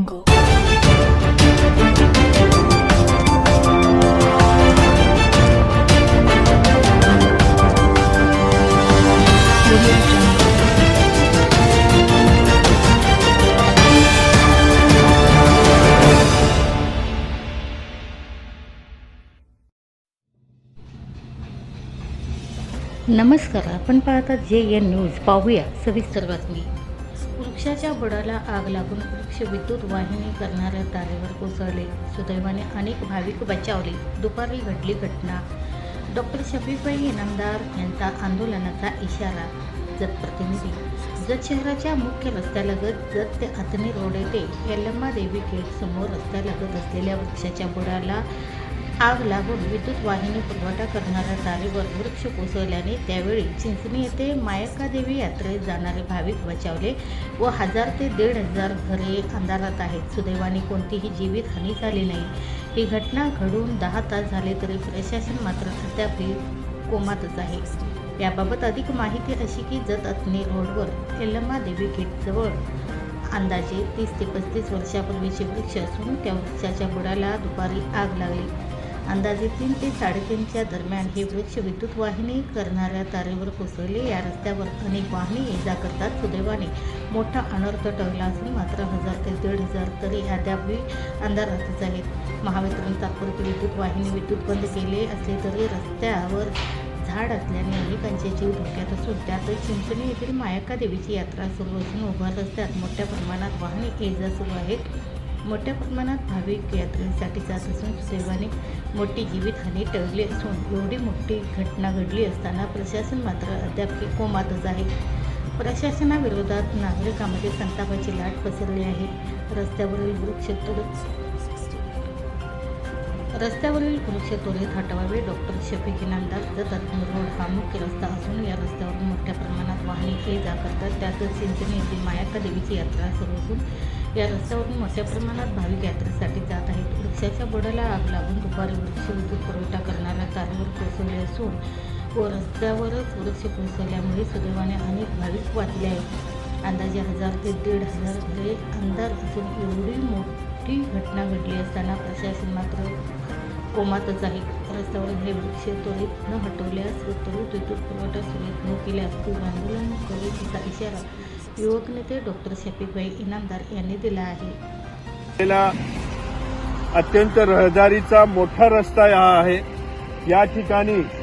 Jungle. नमस्कार आपण पाहता जे एन न्यूज पाहूया सविस्तर बातमी वृक्षाच्या बुडाला आग लागून वृक्ष विद्युत वाहिनी करणाऱ्या तारेवर कोसळले. सुदैवाने अनेक भाविक बचावले. दुपारी घडली घटना. डॉक्टर शफीबाई इनामदार यांचा आंदोलनाचा इशारा. जत प्रतिनिधी. जत शहराच्या मुख्य रस्त्यालगत जत ते अतनी रोड येथे यल्लम्मा देवी गेट समोर रस्त्यालगत असलेल्या वृक्षाच्या बुडाला आग लागून विद्युत वाहिनी पुरवठा करणाऱ्या तारेवर वृक्ष कोसळल्याने त्यावेळी चिंचणी येथे मायकादेवी यात्रेत जाणारे भाविक बचावले व हजार ते दीड हजार घरे अंधारात आहेत. सुदैवाने कोणतीही जीवितहानी झाली नाही. ही घटना घडून दहा तास झाले तरी प्रशासन मात्र अद्याप कोमातच आहे. याबाबत अधिक माहिती अशी की जत अतनी रोडवर एल्लम्मा देवी गेटजवळ अंदाजे तीस ते पस्तीस वर्षापूर्वीचे वृक्ष असून त्या वृक्षाच्या बुडाला दुपारी आग लागली. अंदाजे तीन ते साडेतीनच्या दरम्यान हे वृक्ष विद्युत वाहिनी करणाऱ्या तारेवर कोसळले. या रस्त्यावर अनेक वाहने ये जा करतात सुदैवाने मोठा अनर्थ टळला असून मात्र हजार ते दीड हजार तरी अद्यापही अंधारातच आहेत. महावितरण तात्पुरती विद्युत वाहिनी विद्युत बंद केले असले तरी रस्त्यावर झाड असल्याने अनेकांचे जीव धोक्यात असून त्यातच चिंचणी येथील मायका देवीची यात्रा सुरू असून उभा रस्त्यात मोठ्या प्रमाणात वाहने ये जा सुरू आहेत. मोठ्या प्रमाणात भाविक यात्रेसाठी जात असून सुदैवाने मोठी जीवितहानी टळली असून एवढी मोठी घटना घडली असताना प्रशासन मात्र अद्याप कोमातच आहे. प्रशासनाविरोधात नागरिकांमध्ये संतापाची लाट पसरली आहे. रस्त्यावरील वृक्षतोड रस्त्यावरील वृक्षतोडीत हटवावे डॉक्टर शफीक इनामदार जत रोड हा मुख्य रस्ता असून या रस्त्यावरून मोठ्या प्रमाणात वाहने ये जा करतात. त्यातच चिंचणी येथील मायाका देवीची यात्रा सुरू असून या रस्त्यावरून मोठ्या प्रमाणात भाविक यात्रेसाठी जात आहेत. वृक्षाच्या बुडाला आग लागून दुपारी वृक्ष विद्युत पुरवठा करणाऱ्या तारेवर कोसळले असून व रस्त्यावरच वृक्ष कोसळल्यामुळे सुदैवाने अनेक भाविक वाचले आहेत. अंदाजे हजार ते दीड हजार अंदाज असून एवढी मोठी घटना घडली असताना प्रशासन मात्र कोमातच आहे. रस्त्यावर हे वृक्ष त्वरित न हटवल्यास व त्वरित विद्युत पुरवठा सुरळीत न केल्यास तीव्र आंदोलन करू असा इशारा युवक नेते डॉक्टर शफीकभाई इनामदार यांनी दिला आहे. अत्यंत रहदारीचा मोठा रस्ता हा आहे. या ठिकाणी